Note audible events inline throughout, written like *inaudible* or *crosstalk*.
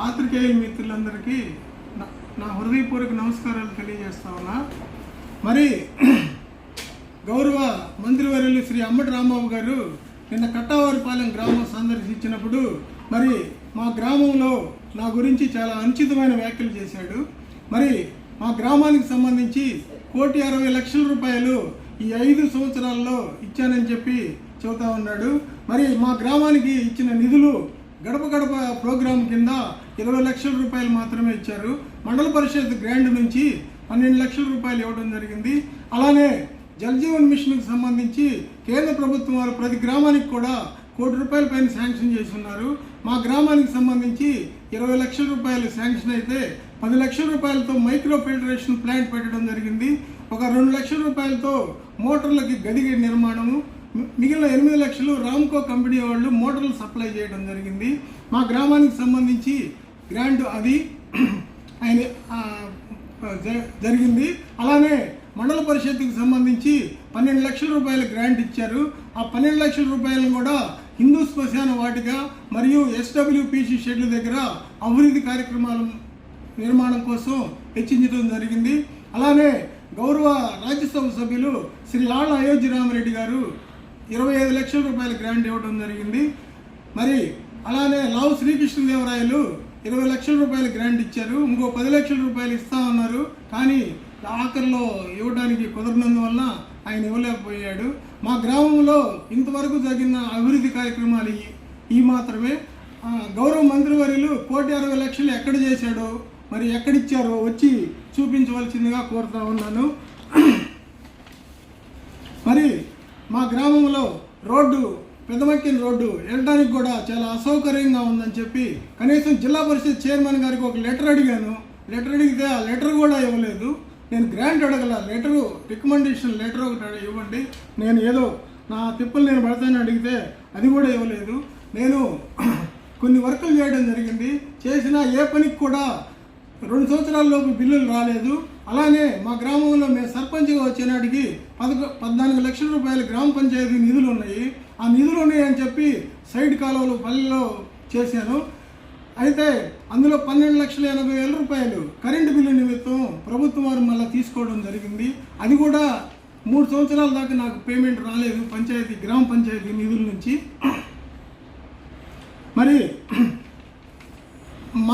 పాత్రికేయ మిత్రులందరికీ నా- నా హృదయపూర్వక నమస్కారాలు తెలియజేస్తా ఉన్నా. మరి *clears throat* గౌరవ మంత్రివర్యులు శ్రీ అమ్మటి రాంబాబు గారు నిన్న కట్టావారిపాలెం గ్రామం సందర్శించినప్పుడు మరి మా గ్రామంలో నా గురించి చాలా అనుచితమైన వ్యాఖ్యలు చేశాడు. మరి మా గ్రామానికి సంబంధించి కోటి అరవై లక్షల రూపాయలు ఈ ఐదు సంవత్సరాల్లో ఇచ్చానని చెప్పి చెబుతా ఉన్నాడు. మరి మా గ్రామానికి ఇచ్చిన నిధులు గడప గడప ప్రోగ్రాం కింద ఇరవై లక్షల రూపాయలు మాత్రమే ఇచ్చారు. మండల పరిషత్ గ్రాండ్ నుంచి పన్నెండు లక్షల రూపాయలు ఇవ్వడం జరిగింది. అలానే జలజీవన్ మిషన్కి సంబంధించి కేంద్ర ప్రభుత్వం వారు ప్రతి గ్రామానికి కూడా కోటి రూపాయల పైన శాంక్షన్ చేస్తున్నారు. మా గ్రామానికి సంబంధించి ఇరవై లక్షల రూపాయలు శాంక్షన్ అయితే పది లక్షల రూపాయలతో మైక్రో ఫిల్టరేషన్ ప్లాంట్ పెట్టడం జరిగింది. ఒక రెండు లక్షల రూపాయలతో మోటార్లకి గది నిర్మాణము మిగిలిన ఎనిమిది లక్షలు రామ్కో కంపెనీ వాళ్ళు మోటార్లు సప్లై చేయడం జరిగింది. మా గ్రామానికి సంబంధించి గ్రాంట్ అది *clears throat* ఆయన జ- జరిగింది. అలానే మండల పరిషత్కి సంబంధించి పన్నెండు లక్షల రూపాయల గ్రాంట్ ఇచ్చారు. ఆ పన్నెండు లక్షల రూపాయలను కూడా హిందూ శ్మశాన వాటిక మరియు ఎస్డబ్ల్యూపిసి షెడ్ల దగ్గర అభివృద్ధి కార్యక్రమాలు నిర్మాణం కోసం హెచ్చించడం జరిగింది. అలానే గౌరవ రాజ్యసభ సభ్యులు శ్రీ లాల్ అయోధ్య రామరెడ్డి గారు ఇరవై ఐదు లక్షల రూపాయల గ్రాంట్ ఇవ్వడం జరిగింది. మరి అలానే లావు శ్రీకృష్ణదేవరాయలు ఇరవై లక్షల రూపాయల గ్రాంట్ ఇచ్చారు. ఇంకో పది లక్షల రూపాయలు ఇస్తా ఉన్నారు కానీ ఆఖరిలో ఇవ్వడానికి కుదరనందువల్ల ఆయన ఇవ్వలేకపోయాడు. మా గ్రామంలో ఇంతవరకు జరిగిన అభివృద్ధి కార్యక్రమాలు ఈ- మాత్రమే. గౌరవ మంత్రివర్యులు కోటి అరవై లక్షలు ఎక్కడ చేశాడో మరి ఎక్కడిచ్చారో వచ్చి చూపించవలసిందిగా కోరుతా ఉన్నాను. మరి మా గ్రామంలో రోడ్డు పెదమక్కిన రోడ్డు వెళ్ళడానికి కూడా చాలా అసౌకర్యంగా ఉందని చెప్పి కనీసం జిల్లా పరిషత్ చైర్మన్ గారికి ఒక లెటర్ అడిగాను. లెటర్ అడిగితే ఆ లెటర్ కూడా ఇవ్వలేదు. నేను గ్రాంట్ అడగల లెటరు రికమెండేషన్ లెటర్ ఒకటి ఇవ్వండి. నేను ఏదో నా తిప్పలు నేను పడతానని అడిగితే అది కూడా ఇవ్వలేదు. నేను *clears throat* కొన్ని వర్కులు చేయడం జరిగింది. చేసిన ఏ పనికి కూడా రెండు సంవత్సరాల్లోపు బిల్లులు రాలేదు. అలానే మా గ్రామంలో మేము సర్పంచ్గా వచ్చేనాటికి పదకొ పద్నాలుగు లక్షల రూపాయల గ్రామ పంచాయతీ నిధులు ఉన్నాయి. ఆ నిధులు ఉన్నాయని చెప్పి సైడ్ కాలువలు పల్లెలో చేశాను. అయితే అందులో పన్నెండు లక్షల ఎనభై వేల రూపాయలు కరెంటు బిల్లు నిమిత్తం ప్రభుత్వం వారు మళ్ళీ తీసుకోవడం జరిగింది. అది కూడా మూడు సంవత్సరాల దాకా నాకు పేమెంట్ రాలేదు పంచాయతీ గ్రామ పంచాయతీ నిధుల నుంచి. మరి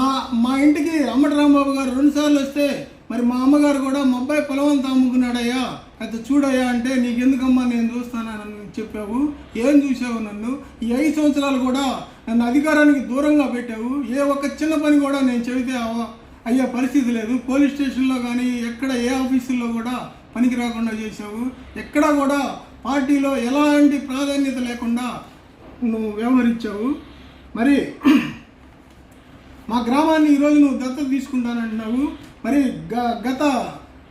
మా మా ఇంటికి అమ్మటి రాంబాబు గారు రెండుసార్లు వస్తే మరి మా అమ్మగారు కూడా మా అబ్బాయి పొలవంతా అమ్ముకున్నాడయ్యా అయితే చూడయ్యా అంటే నీకెందుకమ్మా నేను చూస్తానని చెప్పావు ఏం చూసావు నన్ను? ఈ ఐదు సంవత్సరాలు కూడా నన్ను అధికారానికి దూరంగా పెట్టావు ఏ ఒక్క చిన్న పని కూడా నేను చెబితే అవ- అయ్యే పరిస్థితి లేదు. పోలీస్ స్టేషన్లో కానీ ఎక్కడ ఏ ఆఫీసుల్లో కూడా పనికి రాకుండా చేసావు ఎక్కడా కూడా పార్టీలో ఎలాంటి ప్రాధాన్యత లేకుండా నువ్వు వ్యవహరించావు. మరి మా గ్రామాన్ని ఈరోజు నువ్వు దత్తత తీసుకుంటానంటున్నావు. మరి గ గత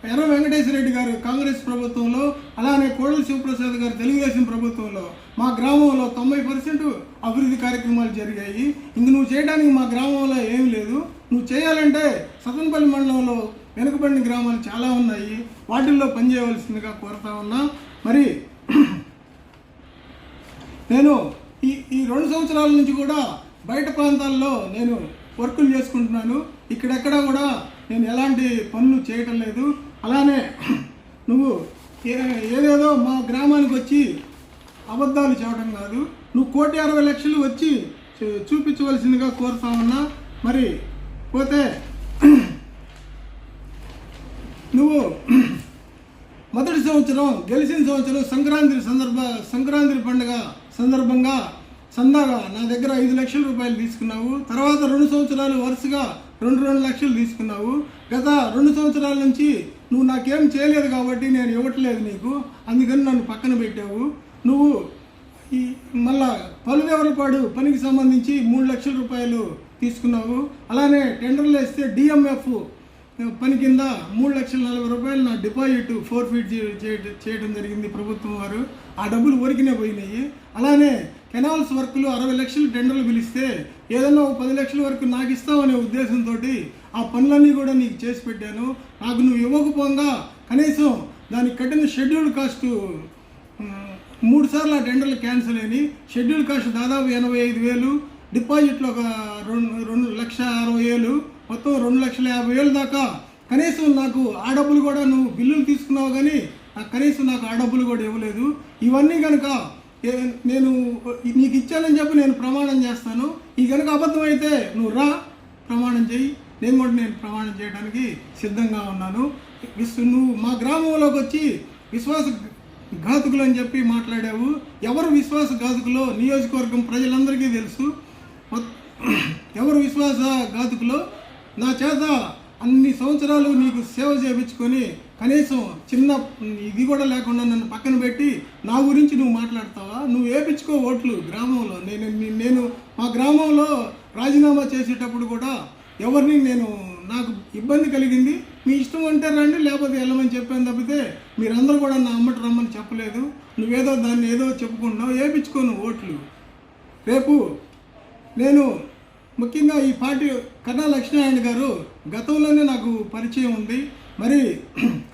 ఎర్ర వెంకటేశ్వర రెడ్డి గారు కాంగ్రెస్ ప్రభుత్వంలో అలానే కోడల శివప్రసాద్ గారు తెలుగుదేశం ప్రభుత్వంలో మా గ్రామంలో తొంభై పర్సెంట్ అభివృద్ధి కార్యక్రమాలు జరిగాయి. ఇంక నువ్వు చేయడానికి మా గ్రామంలో ఏం లేదు. నువ్వు చేయాలంటే సతనపల్లి మండలంలో వెనుకబడిన గ్రామాలు చాలా ఉన్నాయి. వాటిల్లో పనిచేయవలసిందిగా కోరుతా ఉన్నా. మరి నేను ఈ ఈ రెండు సంవత్సరాల నుంచి కూడా బయట ప్రాంతాల్లో నేను వర్కులు చేసుకుంటున్నాను. ఇక్కడెక్కడ కూడా నేను ఎలాంటి పనులు చేయటం లేదు. అలానే *clears throat* నువ్వు ఏ- ఏదేదో మా గ్రామానికి వచ్చి అబద్ధాలు చెప్పడం కాదు. నువ్వు కోటి అరవై లక్షలు వచ్చి చూ- చూపించవలసిందిగా కోరుతా ఉన్నా. మరి పోతే *clears throat* నువ్వు *clears throat* మొదటి సంవత్సరం గెలిచిన సంవత్సరం సంక్రాంతి సందర్భ సంక్రాంతి పండుగ సందర్భంగా సందాగా నా దగ్గర ఐదు లక్షల రూపాయలు తీసుకున్నావు. తర్వాత రెండు సంవత్సరాలు వరుసగా రెండు రెండు లక్షలు తీసుకున్నావు. గత రెండు సంవత్సరాల నుంచి నువ్వు నాకేం చేయలేదు కాబట్టి నేను ఇవ్వట్లేదు నీకు. అందుకని నన్ను పక్కన పెట్టావు. నువ్వు ఈ మళ్ళా పలుదేవరపాడు పనికి సంబంధించి మూడు లక్షల రూపాయలు తీసుకున్నావు. అలానే టెండర్లు వేస్తే డిఎంఎఫ్ పని కింద మూడు లక్షల నలభై రూపాయలు నా డిపాజిట్ ఫోర్ ఫీట్ చేయడం జరిగింది ప్రభుత్వం వారు. ఆ డబ్బులు ఒరికినే పోయినాయి. అలానే కెనాల్స్ వర్క్లు అరవై లక్షలు టెండర్లు పిలిస్తే ఏదైనా ఒక పది లక్షల వరకు నాకు ఇస్తామనే ఉద్దేశంతో ఆ పనులన్నీ కూడా నీకు చేసి పెట్టాను. నాకు నువ్వు ఇవ్వకపోగా కనీసం దానికి కట్టిన షెడ్యూల్డ్ కాస్టు మూడు సార్లు ఆ టెండర్లు క్యాన్సిల్ అయినాయి. షెడ్యూల్ కాస్ట్ దాదాపు ఎనభై ఐదు వేలు. డిపాజిట్లు ఒక రెండు రెండు లక్ష అరవై వేలు మొత్తం రెండు లక్షల యాభై వేలు దాకా. కనీసం నాకు ఆ డబ్బులు కూడా నువ్వు బిల్లులు తీసుకున్నావు కానీ నాకు కనీసం నాకు ఆ డబ్బులు కూడా ఇవ్వలేదు. ఇవన్నీ కనుక నేను నీకు ఇచ్చానని చెప్పి నేను ప్రమాణం చేస్తాను. ఈ కనుక అబద్ధం అయితే నువ్వు రా ప్రమాణం చేయి నేను కూడా నేను ప్రమాణం చేయడానికి సిద్ధంగా ఉన్నాను. విశ్వ నువ్వు మా గ్రామంలోకి వచ్చి విశ్వాస ఘాతుకులు అని చెప్పి మాట్లాడావు. ఎవరు విశ్వాస ఘాతుకులో? నియోజకవర్గం ప్రజలందరికీ తెలుసు. ఎవరు విశ్వాస ఘాతుకులో? నా చేత అన్ని సంవత్సరాలు నీకు సేవ చేయించుకొని కనీసం చిన్న ఇది కూడా లేకుండా నన్ను పక్కన పెట్టి నా గురించి నువ్వు మాట్లాడతావా? నువ్వు వేపించుకో ఓట్లు గ్రామంలో. నేను నేను మా గ్రామంలో రాజీనామా చేసేటప్పుడు కూడా ఎవరిని నేను నాకు ఇబ్బంది కలిగింది. మీ ఇష్టం అంటే రండి లేకపోతే వెళ్ళమని చెప్పాను తప్పితే మీరందరూ కూడా నా అమ్మట రమ్మని చెప్పలేదు. నువ్వేదో దాన్ని ఏదో చెప్పుకుంటున్నావు వేపించుకోను ఓట్లు. రేపు నేను ముఖ్యంగా ఈ పార్టీ కన్నా లక్ష్మీనారాయణ గారు గతంలోనే నాకు పరిచయం ఉంది. మరి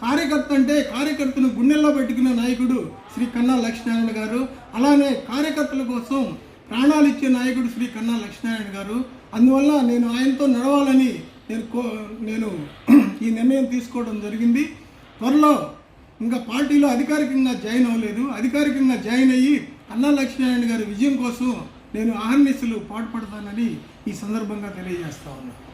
కార్యకర్త అంటే కార్యకర్తను గుండెల్లో పెట్టుకున్న నాయకుడు శ్రీ కన్నా లక్ష్మీనారాయణ గారు అలానే కార్యకర్తల కోసం ప్రాణాలు ఇచ్చే నాయకుడు శ్రీ కన్నా లక్ష్మీనారాయణ గారు. అందువల్ల నేను ఆయనతో నడవాలని నేను కో నేను ఈ నిర్ణయం తీసుకోవడం జరిగింది. త్వరలో ఇంకా పార్టీలో అధికారికంగా జాయిన్ అవ్వలేదు. అధికారికంగా జాయిన్ అయ్యి అన్నా లక్ష్మీనారాయణ గారి విజయం కోసం నేను ఆహర్నిశలు పాటుపడతానని ఈ సందర్భంగా తెలియజేస్తా ఉన్నాను.